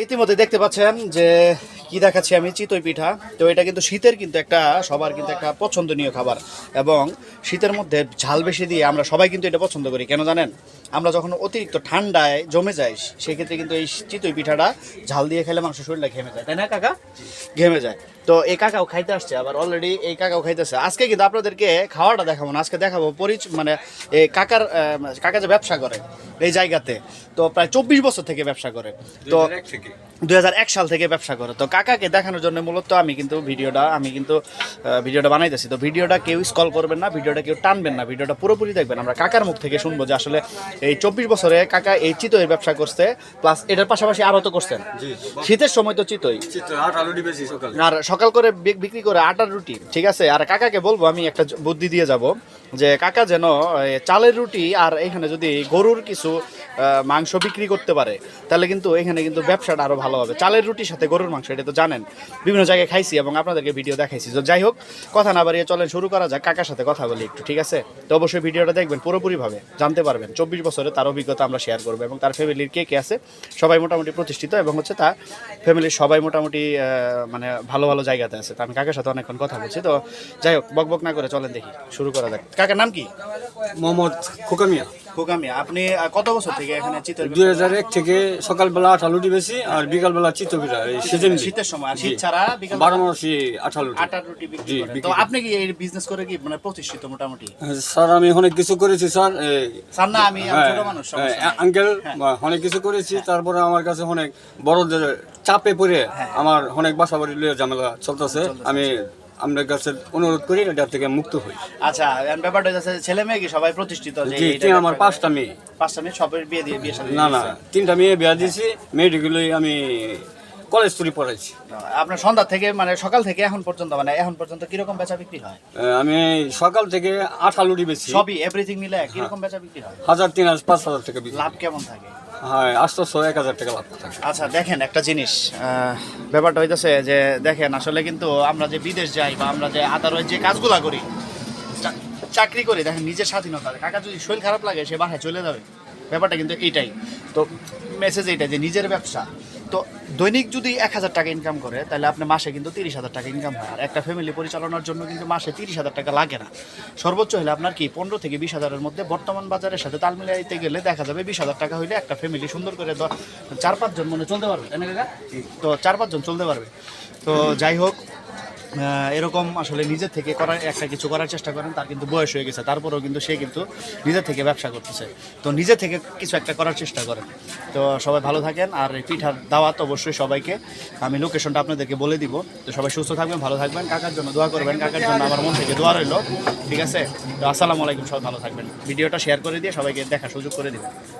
ইতিমধ্যে দেখতে পাচ্ছেন যে কি দেখাচ্ছি আমি? চিতই পিঠা। তো এটা কিন্তু শীতের কিন্তু একটা সবার কিন্তু একটা পছন্দনীয় খাবার। এবং শীতের মধ্যে ঝাল বেশি দিয়ে আমরা সবাই কিন্তু এটা পছন্দ করি। কেন জানেন? আমরা যখন অতিরিক্ত ঠান্ডায় জমে যাই সেক্ষেত্রে কিন্তু এই চিতই পিঠাটা ঝাল দিয়ে খেলে মাংস শরীরটা ঘেমে যায়। তাই না কাকা? ঘেমে যায়। তো এই কাকাও খাইতে আসছে আবার অলরেডি এই কাকাও খাইতেছে। আজকে কিন্তু আপনাদেরকে খাওয়াটা দেখাবো না আজকে দেখাবো পরিচ মানে এই কাকার কাকা যে ব্যবসা করে এই জায়গাতে তো প্রায় চব্বিশ বছর থেকে ব্যবসা করে। তো দু হাজার এক সাল থেকে ব্যবসা করে। তো কাকাকে দেখানোর জন্য মূলত আমি কিন্তু ভিডিওটা আমি কিন্তু ভিডিওটা বানাইতেছি। তো ভিডিওটা কেউ স্কল করবেন না ভিডিওটা কেউ টানবেন না ভিডিওটা পুরোপুরি দেখবেন। আমরা কাকার মুখ থেকে শুনব যে আসলে এই চব্বিশ বছরে কাকা এই চিতই ব্যবসা করছে প্লাস এটার পাশাপাশি আরও তো করছেন। শীতের সময় তো চিতই। আর সকাল করে বিক্রি করে আটার রুটি ঠিক আছে? আর কাকাকে বলব আমি একটা বুদ্ধি দিয়ে যাব যে কাকা যেন চালের রুটি আর এখানে যদি গরুর কিছু মাংস বিক্রি করতে পারে, তাহলে কিন্তু এখানে কিন্তু ব্যবসাটা আরও ভালো হবে। চালের রুটির সাথে গরুর মাংস, এটা তো জানেন। বিভিন্ন জায়গায় খাইছি এবং আপনাদেরকে ভিডিও দেখাইছি। তো যাই হোক, কথা না বাড়িয়ে চলেন, শুরু করা যাক। কাকার সাথে কথা বলি একটু, ঠিক আছে? তো অবশ্যই ভিডিওটা দেখবেন, পুরোপুরিভাবে জানতে পারবেন। চব্বিশ বছরে তার অভিজ্ঞতা আমরা শেয়ার করব এবং তার ফ্যামিলির কে কে আছে, সবাই মোটামুটি প্রতিষ্ঠিত এবং হচ্ছে তার ফ্যামিলির সবাই মোটামুটি মানে ভালো ভালো জায়গাতে আছে। তো আমি কাকার সাথে অনেকক্ষণ কথা বলছি, তো যাই হোক বক বক না করে চলেন দেখি, শুরু করা যাক। কাকার নাম কি? মোহাম্মদ খোকামিয়া কোকামিয়া আপনি কত বছর থেকে এখানে চিতর দুই হাজার এক থেকে সকালবেলা বেশি আর বিকালবেলা চিত্র পিঠা সিজন শীতের সময় শীত ছাড়া বিকাল বারো মাসি আট রুটি বিক্রি করেন। তো আপনি কি এই বিজনেস করে কি মানে প্রতিষ্ঠিত মোটামুটি? স্যার আমি অনেক কিছু করেছি স্যার না আমি আমি হ্যাঁ, ছোট মানুষ সমস্যা হ্যাঁ, আঙ্কেল অনেক কিছু করেছি তারপরে আমার কাছে অনেক বড়দের চাপে পড়ে হ্যাঁ। আমার অনেক বাসা বাড়ি লিয়ে ঝামেলা চলতেছে। আমি আপনার কাছে অনুরোধ করি এটা থেকে মুক্ত হই। আচ্ছা ব্যাপারটা হচ্ছে ছেলে মেয়ে কি সবাই প্রতিষ্ঠিত যে জি আমার পাঁচটা মেয়ে। পাঁচটা মেয়ে সবের বিয়ে দিয়ে বিয়ে না না তিনটা মেয়ে বিয়া দিয়েছি মেয়েটিগুলোই আমি কলেজ স্কুলে পড়াইছি। আপনার সন্ধ্যা থেকে মানে সকাল থেকে এখন পর্যন্ত মানে এখন পর্যন্ত কীরকম বেচা বিক্রি হয়? আমি সকাল থেকে আট আলুটি বেশি সবই এভরিথিং মিলে কীরকম বেচা বিক্রি হয়? হাজার তিন হাজার পাঁচ হাজার টাকা লাভ কেমন থাকে? হ্যাঁ এক হাজার টাকা আচ্ছা দেখেন একটা জিনিস ব্যাপারটা হইতেছে যে, দেখেন, আসলে কিন্তু আমরা যে বিদেশ যাই বা আমরা যে যে কাজগুলা করি চাকরি করি নিজের স্বাধীনতা কাকা যদি শরীর খারাপ লাগে, সে চলে যাবে। ব্যাপারটা কিন্তু এইটাই। তো মেসেজ এইটাই যে, নিজের ব্যবসা দৈনিক যদি এক হাজার টাকা ইনকাম করে, তাহলে আপনি মাসে কিন্তু তিরিশ হাজার টাকা ইনকাম হয়। আর একটা ফ্যামিলি পরিচালনার জন্য কিন্তু মাসে তিরিশ হাজার টাকা লাগে না। সর্বোচ্চ হলে আপনার কি, পনেরো থেকে বিশ হাজারের মধ্যে বর্তমান বাজারের সাথে তাল মিলাইতে গেলে দেখা যাবে বিশ হাজার টাকা হইলে একটা ফ্যামিলি সুন্দর করে চার পাঁচজন মনে চলতে পারবে। না তো চার পাঁচজন চলতে পারবে। তো যাই হোক এরকম আসলে নিজের থেকে করার একটা কিছু করার চেষ্টা করেন, তার কিন্তু বয়স হয়ে গেছে, তারপরেও কিন্তু সে কিন্তু নিজের থেকে ব্যবসা করতেছে। তো নিজে থেকে কিছু একটা করার চেষ্টা করেন। তো সবাই ভালো থাকেন, আর এই পিঠার দাওয়াত অবশ্যই সবাইকে। আমি লোকেশনটা আপনাদেরকে বলে দিব। তো সবাই সুস্থ থাকবেন, ভালো থাকবেন, কাকার জন্য দোয়া করবেন, কাকার জন্য আমার মন থেকে দোয়া রইল, ঠিক আছে? তো আসসালামু আলাইকুম, সবাই ভালো থাকবেন। ভিডিওটা শেয়ার করে দিয়ে সবাইকে দেখার সুযোগ করে দিবেন।